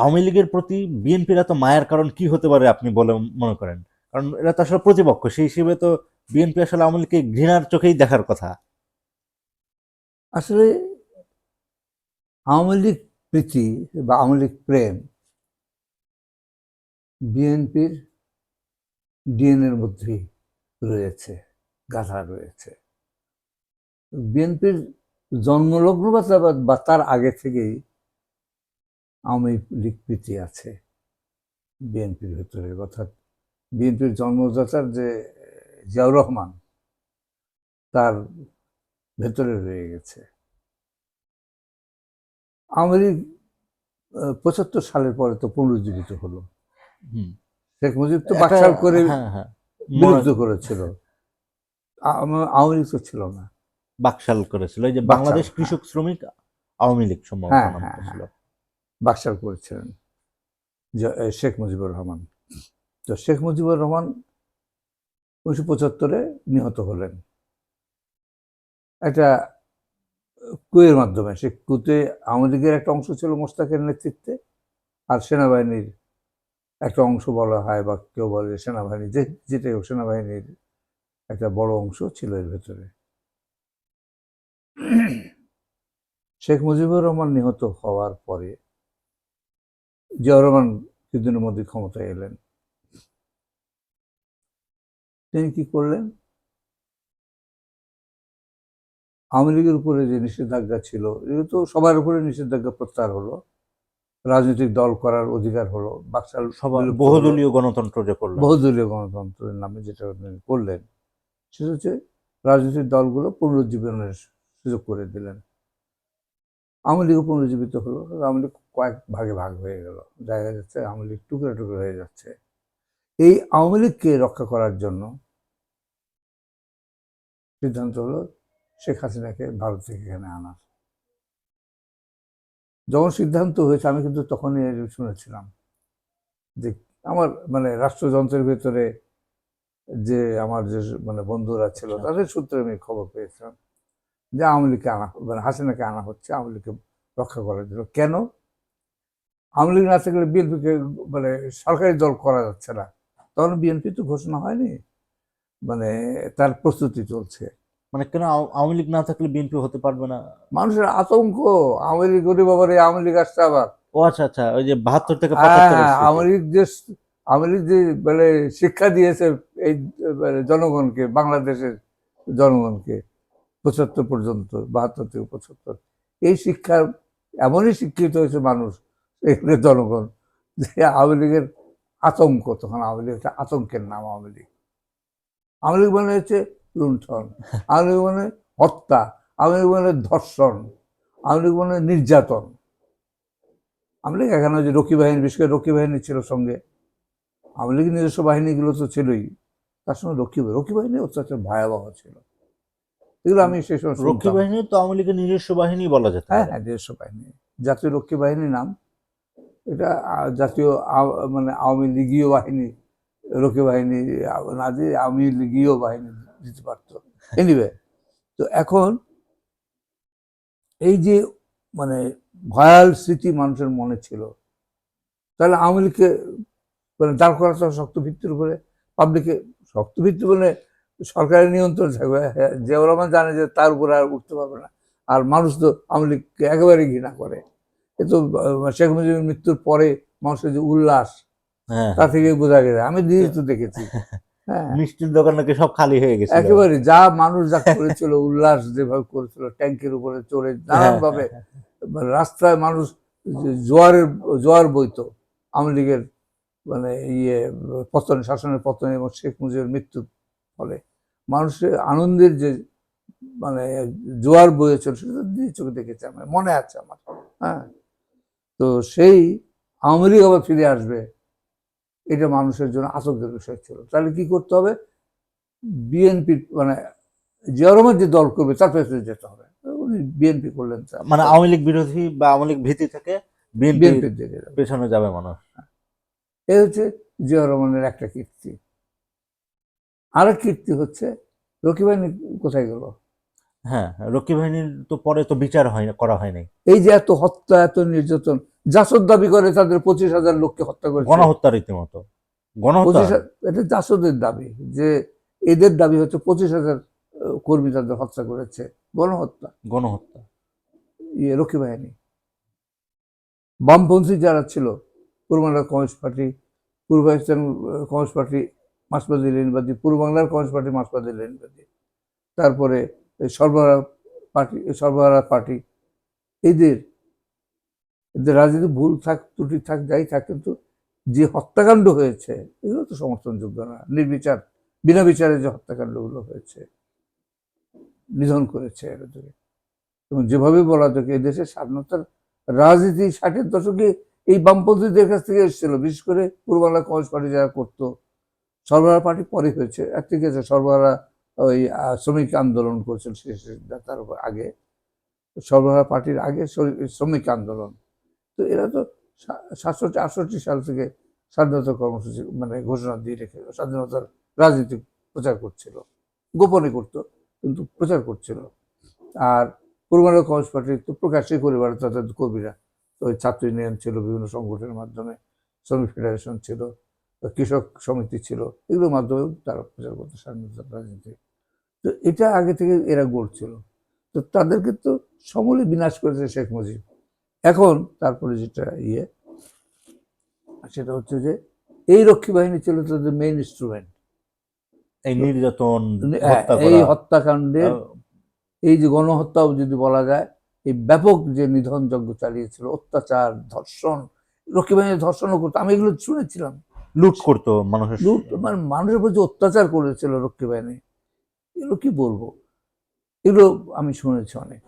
আওয়ামী লীগের প্রতি বিএনপির এত মায়ের কারণ কি হতে পারে আপনি বলে মনে করেন? কারণ এরা তো আসলে প্রতিপক্ষ, সেই হিসেবে তো বিএনপি আসলে আওয়ামী লীগকে ঘৃণার চোখেই দেখার কথা। আসলে আওয়ামী লীগ প্রীতি বা আওয়ামী লীগ প্রেম বিএনপির ডিএনএর মধ্যেই রয়েছে গাথা রয়েছে। বিএনপির জন্মলগ্ন বা তার আগে থেকেই আওয়ামী লীগ প্রীতি আছে বিএনপির ভেতরে। অর্থাৎ বিএনপির জন্মদাতার যে জিয়াউর রহমান তার ভেতরে রয়ে গেছে। আওয়ামী লীগ পঁচাত্তর সালের পরে তো পুনরুজ্জীবিত হলো। হুম। শেখ মুজিব তো বাকশাল করে হ্যাঁ হ্যাঁ। বিলুপ্ত করেছিল। আওয়ামী লীগ তো ছিল না। বাকশাল করেছিল। এই যে বাংলাদেশ হ্যাঁ। কৃষক শ্রমিক আওয়ামী লীগ সম্ভবত ছিল। বাকশাল করেছিলেন শেখ মুজিবুর রহমান। তো শেখ মুজিবুর রহমান উনিশশো পঁচাত্তরে নিহত হলেন। একটা কুয়ের মাধ্যমে সে কুতে আওয়ামী লীগের একটা অংশ ছিল মোস্তাকের নেতৃত্বে, আর সেনাবাহিনীর একটা অংশ বলা হয়, বা কেউ বলে সেনাবাহিনী, যে, যেটাই হোক সেনাবাহিনীর একটা বড় অংশ ছিল এর ভেতরে। শেখ মুজিবুর রহমান নিহত হওয়ার পরে রহমান কিছুদিনের মধ্যে ক্ষমতায় এলেন। তিনি কি করলেন? আওয়ামী লীগের উপরে যে নিষেধাজ্ঞা ছিল এগুলো তো সবার উপরে নিষেধাজ্ঞা প্রত্যাহার হলো রাজনৈতিক দল করার অধিকার হলো বাকশাল সবার বহুদলীয় গণতন্ত্র যে করল বহুদলীয় গণতন্ত্রের নামে যেটা তিনি করলেন সেটা হচ্ছে রাজনৈতিক দলগুলো পুনরুজ্জীবনের সুযোগ করে দিলেন। আওয়ামী লীগও পুনরুজ্জীবিত হলো আওয়ামী লীগ কয়েক ভাগে ভাগ হয়ে গেল। দেখা যাচ্ছে আওয়ামী লীগ টুকরো টুকরো হয়ে যাচ্ছে। এই আওয়ামী লীগকে রক্ষা করার জন্য সিদ্ধান্ত হলো শেখ হাসিনাকে ভারত থেকে এখানে আনার যখন সিদ্ধান্ত হয়েছে আমি কিন্তু তখনই শুনেছিলাম যে আমার মানে রাষ্ট্রযন্ত্রের ভেতরে যে আমার যে মানে বন্ধুরা ছিল আচ্ছা। তাদের সূত্রে আমি খবর পেয়েছিলাম। যে আওয়ামী লীগকে আনা মানে হাসিনাকে আনা হচ্ছে আওয়ামী লীগকে রক্ষা করার জন্য। কেন? আওয়ামী লীগ না থাকলে বিএনপিকে মানে সরকারি দল করা যাচ্ছে না। তখন বিএনপি তো ঘোষণা হয়নি। মানে তার প্রস্তুতি চলছে। মানে কেন আওয়ামী লীগ না থাকলে বিএনপি হতে পারবে না? মানুষের আতঙ্ক। আওয়ামী লীগ গরিব আবার এই আওয়ামী লীগ আসছে আবার। ও আচ্ছা আচ্ছা ওই যে বাহাত্তর থেকে হ্যাঁ আওয়ামী লীগ যে আওয়ামী লীগ যে মানে শিক্ষা দিয়েছে এই মানে জনগণকে বাংলাদেশের জনগণকে। পঁচাত্তর পর্যন্ত, বাহাত্তর থেকে পঁচাত্তর। এই শিক্ষা এমনই শিক্ষিত হয়েছে মানুষ এখানে জনগণ, যে আওয়ামী লীগের আতঙ্ক, তখন আওয়ামী লীগ একটা আতঙ্কের নাম আওয়ামী লীগ। আওয়ামী লীগ মানে হচ্ছে লুণ্ঠন, আওয়ামী লীগ মানে হত্যা, আওয়ামী লীগ মানে ধর্ষণ, আওয়ামী লীগ মানে নির্যাতন। আওয়ামী লীগ এখানে যে রক্ষী বাহিনী, বিশেষ করে রক্ষী বাহিনী ছিল সঙ্গে, আওয়ামী লীগের নিজস্ব বাহিনীগুলো তো ছিলই, তার সঙ্গে রক্ষী রক্ষী বাহিনী অত্যাচার ভয়াবহ ছিল। এগুলো আমি সেই সময় রক্ষী বাহিনী তো আওয়ামী লীগের নিজস্ব বাহিনী বলা যেতে হ্যাঁ হ্যাঁ নিজস্ব বাহিনী। জাতীয় রক্ষী বাহিনী নাম। এটা জাতীয় মানে আওয়ামী লীগীয় বাহিনী রক্ষী বাহিনী না দিয়ে আওয়ামী লীগীয় বাহিনী দিতে পারত। এনিওয়ে তো এখন এই যে মানে ভয়াল স্মৃতি মানুষের মনে ছিল তাহলে আওয়ামী লীগকে মানে দাঁড় করাতে শক্ত ভিত্তির উপরে। পাবলিকে শক্ত ভিত্তি বলে সরকারের নিয়ন্ত্রণ থাকবে। হ্যাঁ, জিয়াউর রহমান জানে যে তার উপরে আর উঠতে পারবে না। আর মানুষ তো আওয়ামী লীগকে একেবারে ঘৃণা করে। এ তো শেখ মুজিবের মৃত্যুর পরে মানুষের যে উল্লাস হ্যাঁ। তা থেকে বোঝা গেছে। আমি নিজে তো দেখেছি। হ্যাঁ। মিষ্টির দোকান নাকি সব খালি হয়ে গেছে একেবারে যা মানুষ যা করেছিল উল্লাস যেভাবে করেছিল ট্যাঙ্কের উপরে চড়ে নানান ভাবে মানে রাস্তায় মানুষ জোয়ারের জোয়ার বইতো। আওয়ামী লীগের মানে ইয়ে পতন শাসনের পতন এবং শেখ মুজিবের মৃত্যুর ফলে মানুষের আনন্দের যে মানে জোয়ার বয়েছিল সেটা দিয়ে চোখে দেখেছে আমার মনে আছে আমার হ্যাঁ। তো সেই আওয়ামী লীগ আবার ফিরে আসবে এটা মানুষের জন্য আতঙ্কের বিষয় ছিল। তাহলে কি করতে হবে? বিএনপি মানে জিয়াউর রহমান যে দল করবে তার পেছনে যেতে হবে। উনি বিএনপি করলেন তা মানে আওয়ামী লীগ বিরোধী বা আওয়ামী লীগ ভীতি থেকে বিএনপি বিএনপির পেছনে যাবে মানুষ। এই হচ্ছে জিয়া রহমানের একটা কীর্তি। আর এক কীর্তি হচ্ছে রকি বাহিনী কোথায় গেল? হ্যাঁ রক্ষী বাহিনীর তো পরে তো বিচার হয় না করা হয় নাই। এই যে এত হত্যা এত নির্যাতন জাসদ দাবি করে তাদের পঁচিশ হাজার লোককে হত্যা করে গণহত্যা রীতিমতো। গণহত্যা। এটা জাসদের দাবি যে এদের দাবি হচ্ছে পঁচিশ হাজার কর্মী তাদের হত্যা করেছে। গণহত্যা। গণহত্যা। ইয়ে রক্ষী বাহিনী বামপন্থী যারা ছিল পূর্ব বাংলার কমিউনিস্ট পার্টি পূর্ব পাকিস্তান আহ, কমিউনিস্ট পার্টি মার্ক্সবাদী লেনবাদী পূর্ব বাংলার কমিউনিস্ট পার্টি মার্ক্সবাদী লেনবাদী তারপরে সর্বহারা পার্টি সর্বহারা পার্টি, এদের এদের রাজনীতি ভুল থাক, ত্রুটি থাক, যাই থাক, কিন্তু যে হত্যাকাণ্ড হয়েছে, এগুলো তো সমর্থনযোগ্য না। নির্বিচার, বিনা বিচারে যে হত্যাকাণ্ডগুলো হয়েছে, নিধন করেছে এদেরকে এবং যেভাবে বলা এই দেশের স্বাধীনতার রাজনীতি ষাটের দশকে এই বামপন্থীদের কাছ থেকে এসেছিল। বিশেষ করে পূর্ব বাংলা কমিউনিস্ট পার্টি যারা করতো সর্বহারা পার্টি পরে হয়েছে। ঠিক আছে সর্বহারা ওই শ্রমিক আন্দোলন করেছিল তার আগে। সর্বহারা পার্টির আগে শ্রমিক- আন্দোলন। তো এরা তো সাতষট্টি, আটষট্টি সাল থেকে স্বাধীনতা কর্মসূচি মানে ঘোষণা দিয়ে রেখে, স্বাধীনতার রাজনীতি প্রচার করছিল। গোপনে করতো, কিন্তু প্রচার করছিল। আর পূর্বাঞ্চল কমিউনিস্ট পার্টি তো প্রকাশ্যে করে বেড়াতো তাদের কর্মীরা, তো ওই ছাত্র ইউনিয়ন ছিল, বিভিন্ন সংগঠনের মাধ্যমে, শ্রমিক ফেডারেশন ছিল। কৃষক সমিতি ছিল এগুলোর মাধ্যমেও তারা প্রচার করতো স্বাধীনতার রাজনীতি। তো এটা আগে থেকে এরা গড়ছিল তো তাদেরকে তো সমূলে বিনাশ করেছে শেখ মুজিব। এখন তারপরে যেটা ইয়ে সেটা হচ্ছে যে এই রক্ষী বাহিনী ছিল তাদের মেইন ইনস্ট্রুমেন্ট এই নির্যাতন হ্যাঁ, এই হত্যাকাণ্ডের এই যে গণহত্যাও যদি বলা যায় এই ব্যাপক যে নিধন যজ্ঞ চালিয়েছিল অত্যাচার ধর্ষণ রক্ষী বাহিনী ধর্ষণও করতো। আমি এগুলো শুনেছিলাম। লুট করতো মানুষের লুট মানে মানুষের উপর যে অত্যাচার করেছিল রক্ষী বাহিনী, এগুলো কি বলব? এগুলো আমি শুনেছি অনেক।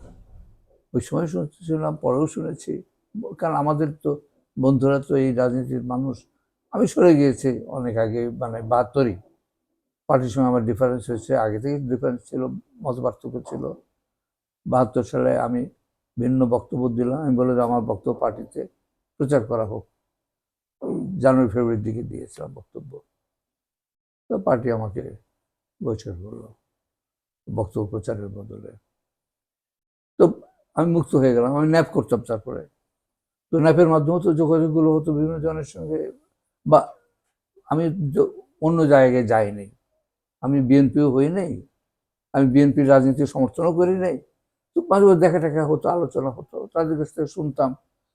ওই সময় শুনছিলাম, পরেও শুনেছি। কারণ আমাদের তো বন্ধুরা তো এই রাজনীতির মানুষ। আমি সরে গিয়েছি অনেক আগে মানে বাহাত্তরই। পার্টির সঙ্গে আমার ডিফারেন্স হয়েছে। আগে থেকে ডিফারেন্স ছিল, মত পার্থক্য ছিল। বাহাত্তর সালে আমি ভিন্ন বক্তব্য দিলাম। আমি বলে যে আমার বক্তব্য পার্টিতে প্রচার করা হোক। জানুয়ারি, ফেব্রুয়ারির দিকে দিয়েছিলাম বক্তব্য। তো পার্টি আমাকে বৈঠক করল, বক্তব্য প্রচারের বদলে। তো আমি মুক্ত হয়ে গেলাম, আমি ন্যাপ করতাম তারপরে। তো ন্যাপের মাধ্যমে তো যোগাযোগগুলো হতো বিভিন্ন জনের সঙ্গে, বা আমি অন্য জায়গায় যাইনি। আমি বিএনপিও হই নাই, আমি বিএনপির রাজনীতি সমর্থনও করি নাই। তো মাঝে দেখা টাকা হতো, আলোচনা হতো, তাদের কাছ থেকে শুনতাম।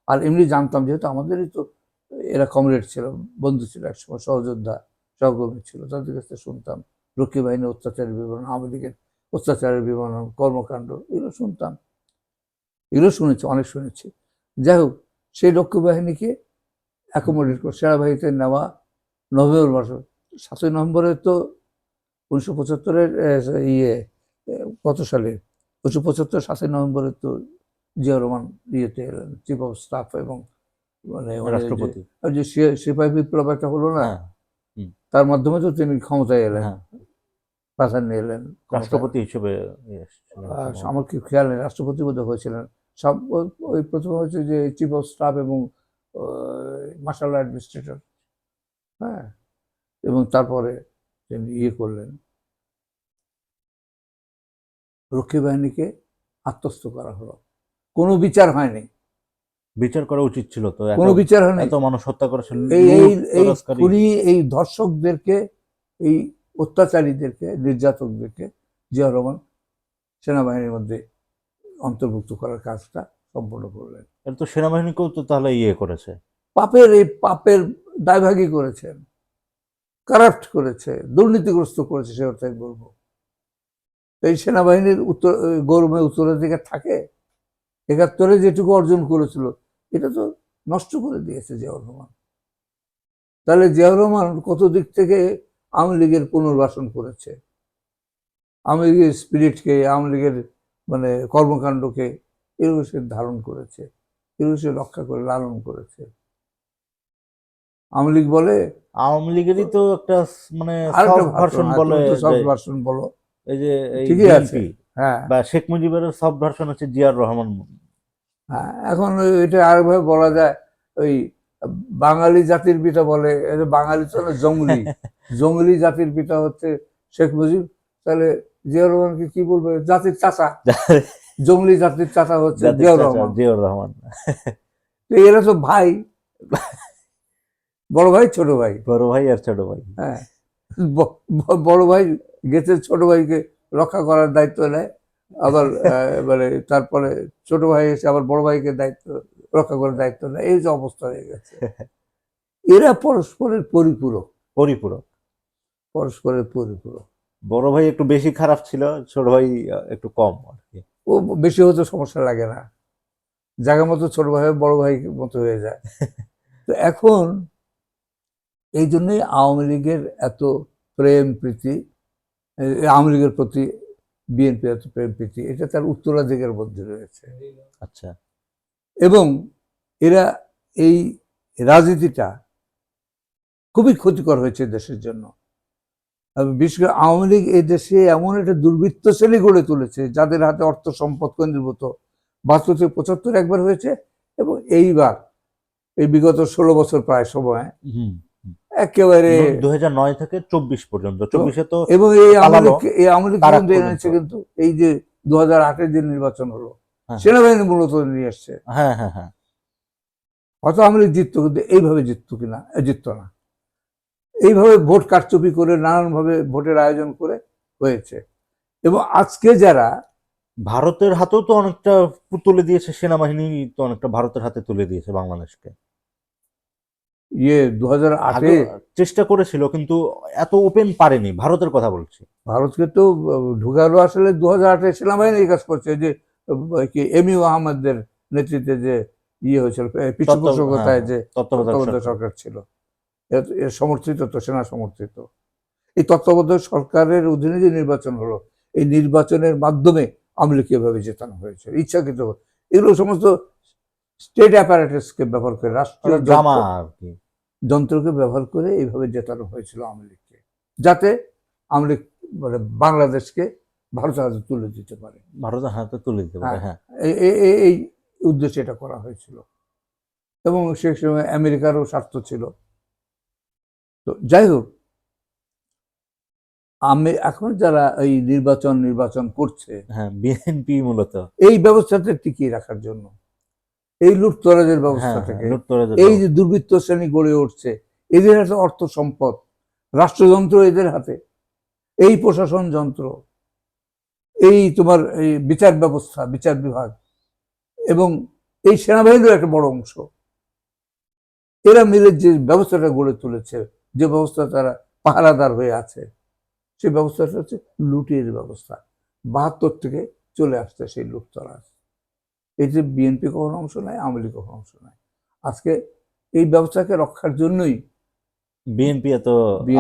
আর এমনি জানতাম, যেহেতু আমাদেরই তো এরা কমরেড ছিল, বন্ধু ছিল একসময় সহযোদ্ধা, সহকর্মী ছিল। তাদের কাছে শুনতাম, রক্ষী বাহিনীর অত্যাচারের বিবরণ, আওয়ামী অত্যাচারের বিবরণ, কর্মকাণ্ড, এগুলো শুনতাম। এগুলো শুনেছি, অনেক শুনেছি। যাই হোক, সেই রক্ষী বাহিনীকে অ্যাকোমোডেট করে, সেনাবাহিনীতে নেওয়া নভেম্বর মাসে, সাতই নভেম্বরে তো উনিশশো পঁচাত্তরের ইয়ে কত সালে? উনিশশো পঁচাত্তর সাতই নভেম্বরে তো জিয়া রহমান ইয়েতে এলেন চিফ অফ স্টাফ এবং মানে রাষ্ট্রপতি। যে সিপাহী বিপ্লব একটা হলো না হ্যাঁ তার মাধ্যমে তো তিনি ক্ষমতায় এলেন হ্যাঁ। প্রাধান্য এলেন রাষ্ট্রপতি হিসেবে ইয়ে আমার কি খেয়াল নেই রাষ্ট্রপতি বোধহয় হয়েছিলেন। সব ওই- ওই প্রথম হচ্ছে যে চিফ অফ স্টাফ এবং মার্শাল অ্যাডমিনিস্ট্রেটর হ্যাঁ এবং তারপরে তিনি ইয়ে করলেন। রক্ষী বাহিনীকে আত্মস্থ করা হলো। কোনো বিচার হয়নি। বিচার করা উচিত ছিল তো কোনো বিচার হয়নি এত মানুষ হত্যা করেছে এই এই। খুনি ধর্ষকদেরকে এই অত্যাচারীদেরকে নির্যাতকদেরকে জিয়া রহমান সেনাবাহিনীর মধ্যে অন্তর্ভুক্ত করার কাজটা সম্পন্ন করলেন। এটা তো সেনাবাহিনীকেও তো তাহলে ইয়ে করেছে। পাপের এই পাপের দায়ভাগী করেছেন। কারাপ্ট করেছে দুর্নীতিগ্রস্ত করেছে সে অর্থে বলব। এই সেনাবাহিনীর উত্তর গৌরবে উত্তরাধিকার থাকে। একাত্তরে যেটুকু অর্জন করেছিল এটা তো নষ্ট করে দিয়েছে জিয়াউর রহমান। তাহলে জিয়াউর রহমান কত দিক থেকে আওয়ামী লীগের পুনর্বাসন করেছে? আওয়ামী লীগের স্পিরিটকে আওয়ামী লীগের মানে কর্মকাণ্ডকে এগুলো সে ধারণ করেছে এগুলো সে রক্ষা করে লালন করেছে। আওয়ামী লীগ বলে আওয়ামী লীগেরই তো একটা মানে ভার্সন বলে সব ভার্সন বলো। এই যে ঠিকই আছে। হ্যাঁ। বা শেখ মুজিবের সব ভার্সন হচ্ছে জিয়ার রহমান এখন ওই- এটা আরেকভাবে বলা যায় ওই বাঙালি জাতির পিতা বলে বাঙালি তো না জঙ্গলি। জঙ্গলি জাতির পিতা হচ্ছে শেখ মুজিব। তাহলে জিয়াউর রহমানকে কি বলবে? জাতির চাচা। জঙ্গলি জাতির চাচা হচ্ছে জিয়াউর রহমান। জিয়াউর রহমান। তো এরা তো ভাই। বড় ভাই ছোট ভাই। বড় ভাই আর ছোট ভাই। হ্যাঁ বড় ভাই গেছে ছোট ভাইকে রক্ষা করার দায়িত্ব নেয়। আবার মানে তারপরে ছোট ভাই এসে আবার বড় ভাইকে দায়িত্ব রক্ষা করার দায়িত্ব নেয়। এই যে অবস্থা হয়ে গেছে। এরা পরস্পরের পরিপূরক। পরিপূরক। পরস্পরের পরিপূরক। বড় ভাই একটু বেশি খারাপ ছিল ছোট ভাই একটু কম আর কি। ও বেশি হতে সমস্যা লাগে না। জায়গা মতো ছোট ভাই বড় ভাই মতো হয়ে যায়। তো এখন এই জন্যই আওয়ামী লীগের এত প্রেম প্রীতি আওয়ামী লীগের প্রতি বিএনপি এত প্রেম প্রীতি এটা তার উত্তরাধিকার মধ্যে রয়েছে। আচ্ছা। এবং এরা এই রাজনীতিটা খুবই ক্ষতিকর হয়েছে দেশের জন্য। বিশেষ করে আওয়ামী লীগ এই দেশে এমন একটা দুর্বৃত্ত শ্রেণি গড়ে তুলেছে যাদের হাতে অর্থ সম্পদ কেন্দ্রীভূত বাহাত্তর থেকে পঁচাত্তর একবার হয়েছে এবং এইবার এই বিগত ষোলো বছর প্রায় সময় একেবারে দু হাজার নয় থেকে চব্বিশ পর্যন্ত। চব্বিশে তো এবং এই। এই আওয়ামী কিন্তু এনেছে কিন্তু এই যে দু হাজার আটের যে নির্বাচন হলো হ্যাঁ। সেনাবাহিনী মূলত নিয়ে এসছে। হ্যাঁ হ্যাঁ হ্যাঁ। হয়তো আওয়ামী লীগ জিততো কিন্তু এইভাবে জিততো কিনা জিততো না। এইভাবে ভোট কারচুপি করে নানানভাবে ভোটের আয়োজন করে হয়েছে। এবং আজকে যারা ভারতের হাতেও তো অনেকটা তুলে দিয়েছে সেনাবাহিনী তো অনেকটা ভারতের হাতে তুলে দিয়েছে বাংলাদেশকে। ইয়ে দু হাজার আগে চেষ্টা করেছিল কিন্তু এত ওপেন পারেনি ভারতের কথা বলছি। ভারতকে তো ঢুকালো আসলে দু হাজার আটে সেনাবাহিনী এই কাজ করছে যে এমিউ আহমদের নেতৃত্বে যে ইয়ে হয়েছিল পৃষ্ঠপোষকতায় হ্যাঁ, যে তত্ত্বাবধায়ক তত্ত্বাবধায়ক সরকার। ছিল। এর- সমর্থিত তো সেনা সমর্থিত। এই তত্ত্বাবধায়ক সরকারের অধীনে যে নির্বাচন হলো এই নির্বাচনের মাধ্যমে এভাবে জেতানো হয়েছে ইচ্ছাকৃত। এগুলো সমস্ত স্টেট অ্যাপারেটাসকে ব্যবহার করে রাষ্ট্রীয় আর কি যন্ত্রকে ব্যবহার করে এইভাবে জেতানো হয়েছিল আওয়ামী লীগকে। যাতে আওয়ামী লীগ মানে বাংলাদেশকে ভারতের হাতে তুলে দিতে পারে। ভারতের হাতে তুলে দিতে পারে হ্যাঁ। এই- এই উদ্দেশ্যে এটা করা হয়েছিল। এবং সেই সময় আমেরিকারও স্বার্থ ছিল। তো যাই হোক আমি এখন যারা এই নির্বাচন নির্বাচন করছে হ্যাঁ বিএনপি মূলত। এই ব্যবস্থাটা টিকিয়ে রাখার জন্য এই লুটতরাজের ব্যবস্থা হ্যাঁ থেকে। এই যে দুর্বৃত্ত শ্রেণি গড়ে উঠছে এদের হাতে অর্থ সম্পদ রাষ্ট্রযন্ত্র এদের হাতে এই প্রশাসন যন্ত্র এই তোমার এই বিচার ব্যবস্থা বিচার বিভাগ এবং এই সেনাবাহিনীর একটা বড় অংশ। এরা মিলে যে ব্যবস্থাটা গড়ে তুলেছে যে ব্যবস্থা তারা পাহারাদার হয়ে আছে সেই ব্যবস্থাটা হচ্ছে লুটের ব্যবস্থা। বাহাত্তর থেকে চলে আসছে সেই লুটতরাজ এতে বিএনপি কখনো অংশ নেয় আওয়ামী লীগ কখনো অংশ নেয়। আজকে এই ব্যবস্থাকে রক্ষার জন্যই বিএনপি এত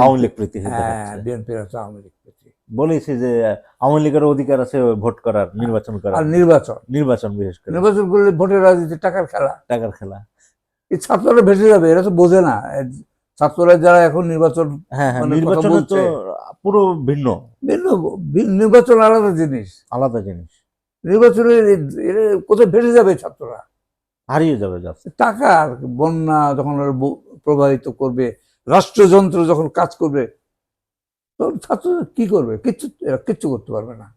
আওয়ামী লীগ প্রীতি হ্যাঁ বিএনপির আছে আওয়ামী লীগ প্রতি। বলেছি যে আওয়ামী লীগের অধিকার আছে ভোট করার নির্বাচন করার। আর নির্বাচন। নির্বাচন বিশেষ করে। নির্বাচন করলে ভোটের রাজনীতি টাকার খেলা। টাকার খেলা। এই ছাত্ররা ভেসে যাবে এরা তো বোঝে না। ছাত্ররা যারা এখন নির্বাচন হ্যাঁ হ্যাঁ মানে নির্বাচনে তো পুরো ভিন্ন ভিন্ন নির্বাচন আলাদা জিনিস। আলাদা জিনিস। নির্বাচনে কোথায় ভেসে যাবে ছাত্ররা? হারিয়ে যাবে টাকা আর বন্যা যখন প্রবাহিত করবে রাষ্ট্রযন্ত্র যখন কাজ করবে তখন ছাত্ররা কি করবে? কিচ্ছু কিচ্ছু করতে পারবে না।